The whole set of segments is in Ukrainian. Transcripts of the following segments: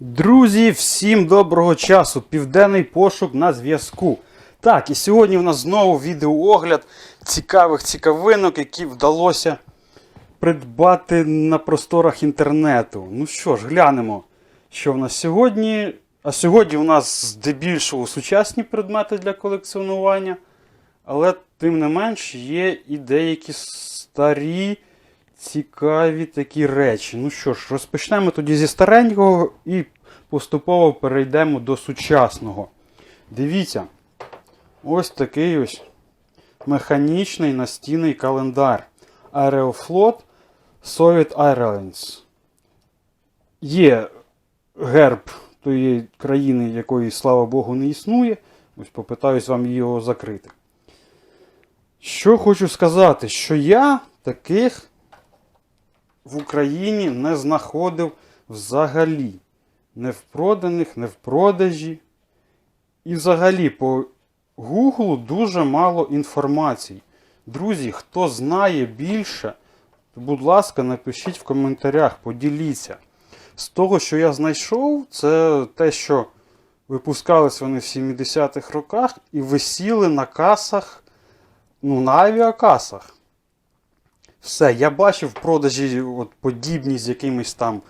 Друзі, всім доброго часу! Південний пошук на зв'язку. Так, і сьогодні в нас знову відеоогляд цікавих цікавинок, які вдалося придбати на просторах інтернету. Ну що ж, глянемо, що в нас сьогодні. А сьогодні у нас здебільшого сучасні предмети для колекціонування, але тим не менш є і деякі старі цікаві такі речі. Ну що ж, розпочнемо тоді зі старенького і поступово перейдемо до сучасного. Дивіться, ось такий ось механічний настінний календар Aeroflot Soviet Airlines. Є герб тої країни, якої, слава Богу, не існує. Ось попитаюсь вам його закрити. Що хочу сказати, що я таких в Україні не знаходив взагалі. Не в проданих, не в продажі. І взагалі по Гуглу дуже мало інформації. Друзі, хто знає більше, будь ласка, напишіть в коментарях, поділіться. З того, що я знайшов, це те, що випускались вони в 70-х роках і висіли на касах, ну, на авіакасах. Все, я бачив в продажі от, подібні з якимись там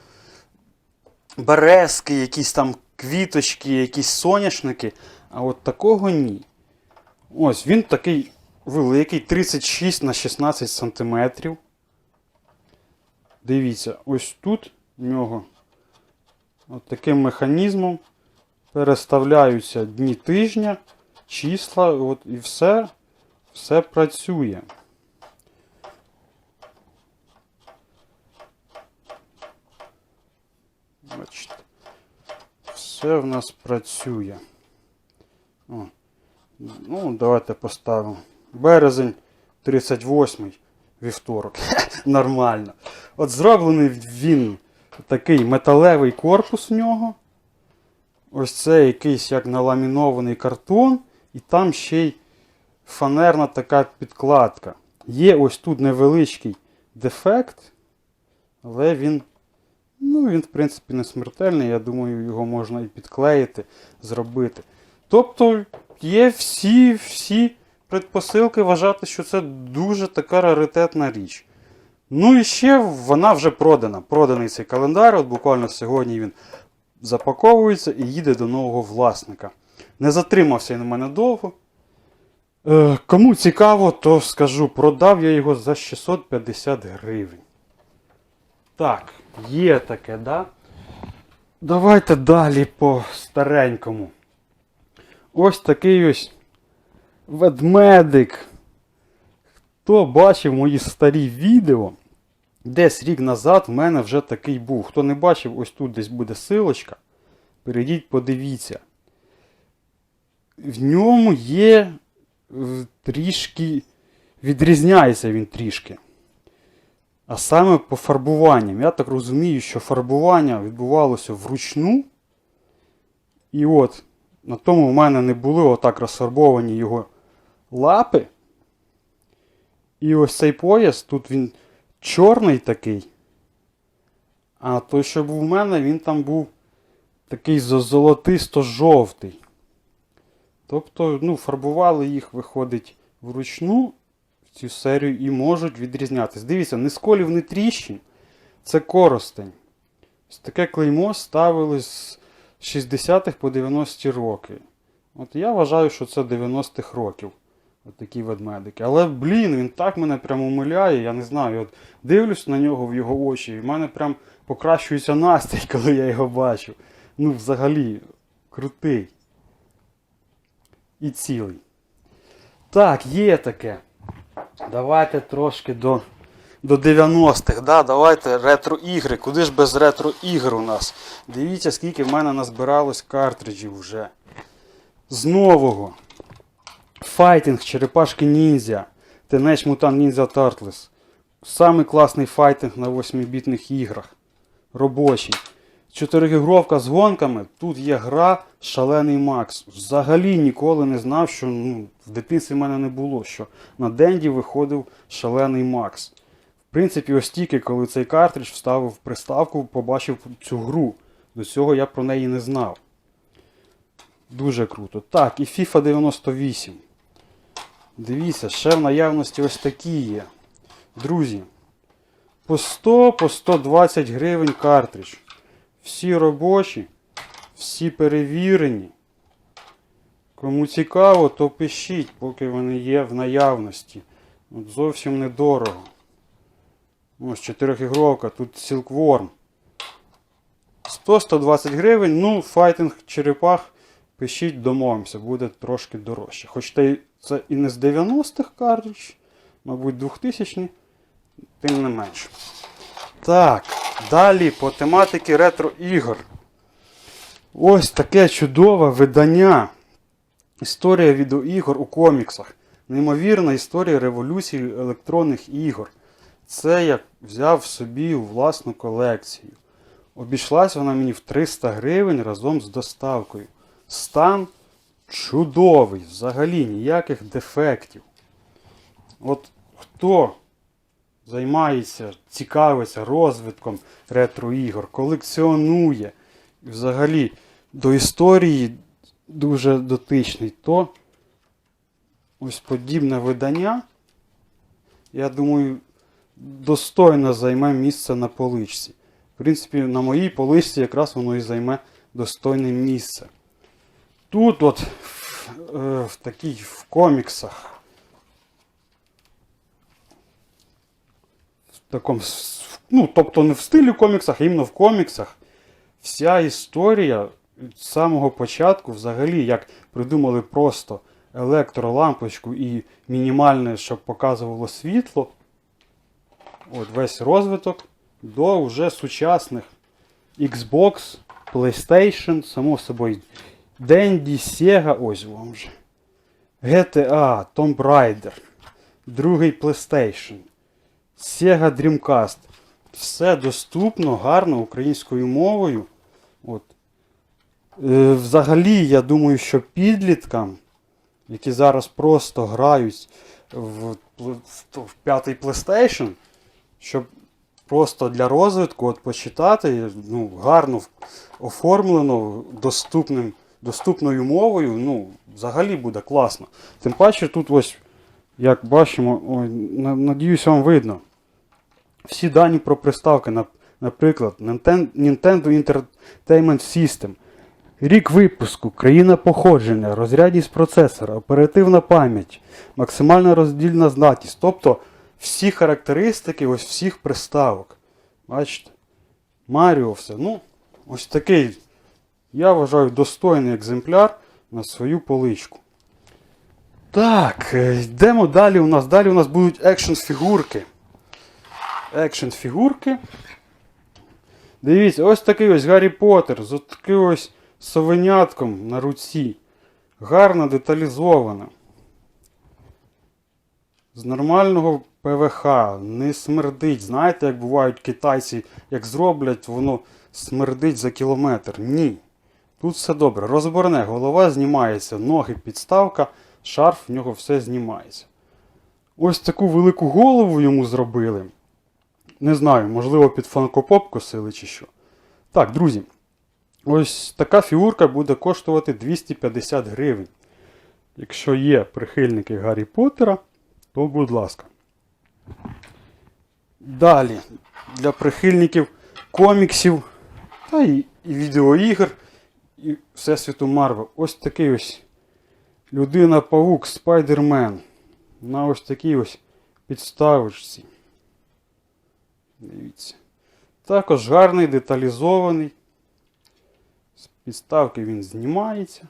березки, якісь там квіточки, якісь соняшники, а от такого ні. Ось він такий великий, 36 на 16 сантиметрів. Дивіться, ось тут в нього от таким механізмом переставляються дні тижня, числа, от і все, все працює. Бачите. Все в нас працює. О. Ну, давайте поставимо. Березень 38 вівторок. Нормально. От зроблений він такий металевий корпус в нього. Ось це якийсь як наламінований картон, і там ще й фанерна така підкладка. Є ось тут невеличкий дефект, але він Ну, він, в принципі, не смертельний. Я думаю, його можна і підклеїти, зробити. Тобто є всі всі предпосилки вважати, що це дуже така раритетна річ. Ну і ще вона вже продана. Проданий цей календар. От буквально сьогодні він запаковується і їде до нового власника. Не затримався він у мене довго. Е, кому цікаво, то скажу, продав я його за 650 гривень. Так, є таке, да? Давайте далі по старенькому. Ось такий ось ведмедик. Хто бачив мої старі відео, десь рік назад в мене вже такий був. Хто не бачив, ось тут десь буде силочка. Перейдіть, подивіться. В ньому є трішки. Відрізняється він трішки. А саме по фарбуванням. Я так розумію, що фарбування відбувалося вручну. І от на тому в мене не були отак розфарбовані його лапи. І ось цей пояс, тут він чорний такий. А той, що був в мене, він там був такий золотисто-жовтий. Тобто, ну, фарбували їх, виходить, вручну цю серію і можуть відрізнятись. Дивіться, не сколів, не тріщин. Це коростень. Ось таке клеймо ставили з 60-х по 90-ті роки. От я вважаю, що це 90-х років. От ведмедики. Але, блін, він так мене прямо умиляє, я не знаю. От Дивлюсь на нього в його очі, і в мене прям покращується настрій, коли я його бачу. Ну, взагалі, крутий. І цілий. Так, є таке. Давайте трошки до до 90-х. Да? Давайте ретро-ігри. Куди ж без ретро-ігр у нас? Дивіться, скільки в мене назбиралось картриджів вже. З нового. Файтинг Черепашки Ніндзя. Teenage Mutant Ninja Turtles. Самий класний файтинг на 8-бітних іграх. Робочий. Чотиригігровка з гонками. Тут є гра Шалений Макс. Взагалі ніколи не знав, що ну, в дитинстві в мене не було, що на Денді виходив Шалений Макс. В принципі, ось тільки, коли цей картридж вставив в приставку, побачив цю гру. До цього я про неї не знав. Дуже круто. Так, і FIFA 98. Дивіться, ще в наявності ось такі є. Друзі. По 100, по 120 гривень картридж. Всі робочі, всі перевірені. Кому цікаво, то пишіть, поки вони є в наявності. От зовсім недорого. Ось 4 ігровка, тут Silkworm. 100-120 гривень, ну, файтинг черепах, пишіть, домовимося, буде трошки дорожче. Хоч це і не з 90-х картридж, мабуть, 2000 тим не менше. Так, далі по тематиці ретро-ігор. Ось таке чудове видання. Історія відеоігор у коміксах. Неймовірна історія революції електронних ігор. Це я взяв собі у власну колекцію. Обійшлась вона мені в 300 гривень разом з доставкою. Стан чудовий, взагалі ніяких дефектів. От хто займається, цікавиться розвитком ретро-ігор, колекціонує і взагалі до історії дуже дотичний, то ось подібне видання, я думаю, достойно займе місце на поличці. В принципі, на моїй поличці якраз воно і займе достойне місце. Тут от в, е, в такій в коміксах. Такому, ну, тобто не в стилі коміксах, а іменно в коміксах. Вся історія від самого початку, взагалі, як придумали просто електролампочку і мінімальне, щоб показувало світло. От весь розвиток до вже сучасних Xbox, PlayStation, само собою, Dendy, Sega, ось вам вже. GTA, Tomb Raider, другий PlayStation, Sega Dreamcast. Все доступно, гарно українською мовою. От. Е, взагалі, я думаю, що підліткам, які зараз просто грають в, в, п'ятий PlayStation, щоб просто для розвитку от почитати, ну, гарно оформлено, доступним, доступною мовою, ну, взагалі буде класно. Тим паче тут ось, як бачимо, ой, надіюсь, вам видно. Всі дані про приставки, наприклад, Nintendo Entertainment System. Рік випуску, країна походження, розрядність процесора, оперативна пам'ять, максимальна роздільна здатність. Тобто всі характеристики ось всіх приставок. Бачите? Маріо все. Ну, ось такий, я вважаю, достойний екземпляр на свою поличку. Так, е, йдемо далі у нас. Далі у нас будуть екшн фігурки. Екшн фігурки. Дивіться, ось такий ось Гаррі Поттер з таким ось совенятком на руці. Гарно деталізовано. З нормального ПВХ, не смердить. Знаєте, як бувають китайці, як зроблять, воно смердить за кілометр. Ні. Тут все добре. Розборне, голова знімається, ноги підставка, шарф в нього все знімається. Ось таку велику голову йому зробили. Не знаю, можливо, під фанкопоп косили чи що. Так, друзі. Ось така фігурка буде коштувати 250 гривень. Якщо є прихильники Гаррі Поттера, то будь ласка. Далі, для прихильників коміксів та і, відеоігр, і Всесвіту Марвел. Ось такий ось людина-павук Спайдермен. На ось такій ось підставочці. Дивіться. Також гарний, деталізований. З підставки він знімається.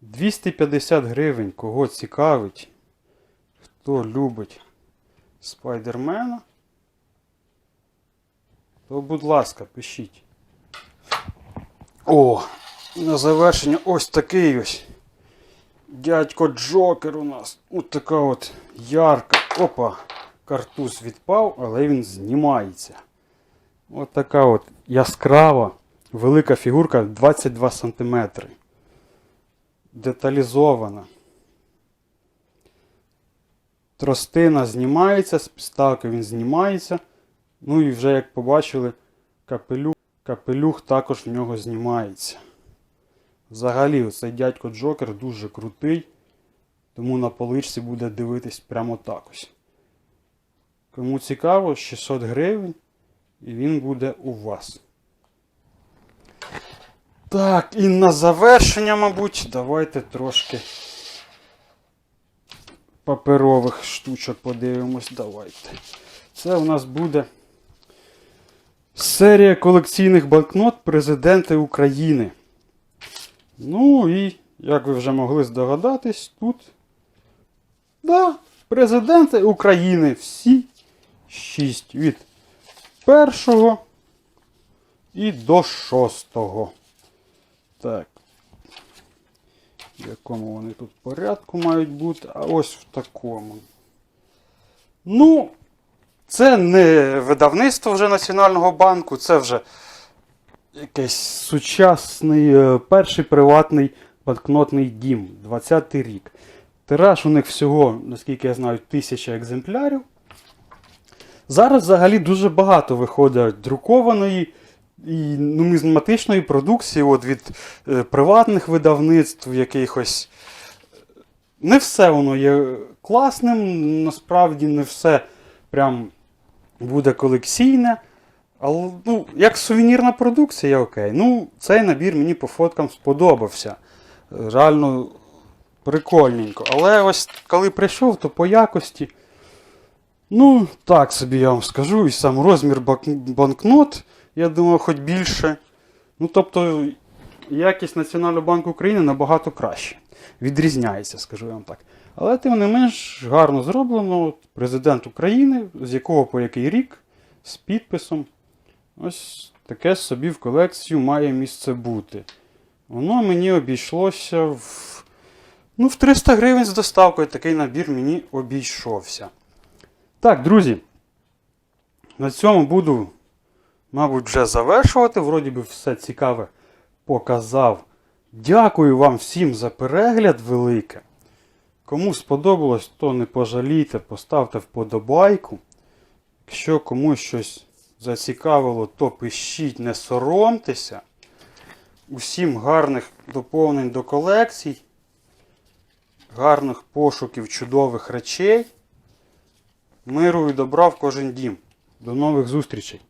250 гривень, кого цікавить, хто любить Спайдермена, то, будь ласка, пишіть. О, на завершення ось такий ось. Дядько Джокер у нас. Ось така от ярка. Опа, картуз відпав, але він знімається. Ось така от яскрава, велика фігурка 22 см. Деталізована. Тростина знімається, з підставки він знімається. Ну і вже, як побачили, Капелюх, капелюх також в нього знімається. Взагалі, цей дядько Джокер дуже крутий, тому на поличці буде дивитись прямо так ось. Кому цікаво, 600 гривень, і він буде у вас. Так, і на завершення, мабуть, давайте трошки паперових штучок подивимось. Давайте. Це у нас буде серія колекційних банкнот Президенти України. Ну і, як ви вже могли здогадатись, тут. Да, президенти України. Всі шість. Від першого і до шостого. Так. В якому вони тут порядку мають бути, а ось в такому. Ну, це не видавництво вже Національного банку, це вже якийсь сучасний е, перший приватний банкнотний дім, 20-й рік. Тираж у них всього, наскільки я знаю, тисяча екземплярів. Зараз взагалі дуже багато виходить друкованої і нумізматичної продукції от від е, приватних видавництв якихось. Не все воно є класним, насправді не все прям буде колекційне. Але ну, як сувенірна продукція, окей. Ну, цей набір мені по фоткам сподобався. Реально прикольненько. Але ось коли прийшов, то по якості. Ну, так собі я вам скажу, і сам розмір банкнот, я думаю, хоч більше. Ну, тобто, якість Національного банку України набагато краще. Відрізняється, скажу я вам так. Але тим не менш гарно зроблено. Президент України, з якого по який рік, з підписом. Ось таке собі в колекцію має місце бути. Воно мені обійшлося в. Ну, в 300 гривень з доставкою такий набір мені обійшовся. Так, друзі. На цьому буду, мабуть, вже завершувати. Вроді би все цікаве показав. Дякую вам всім за перегляд велике. Кому сподобалось, то не пожалійте, поставте вподобайку. Якщо комусь щось зацікавило, то пишіть, не соромтеся. Усім гарних доповнень до колекцій, гарних пошуків чудових речей. Миру і добра в кожен дім. До нових зустрічей!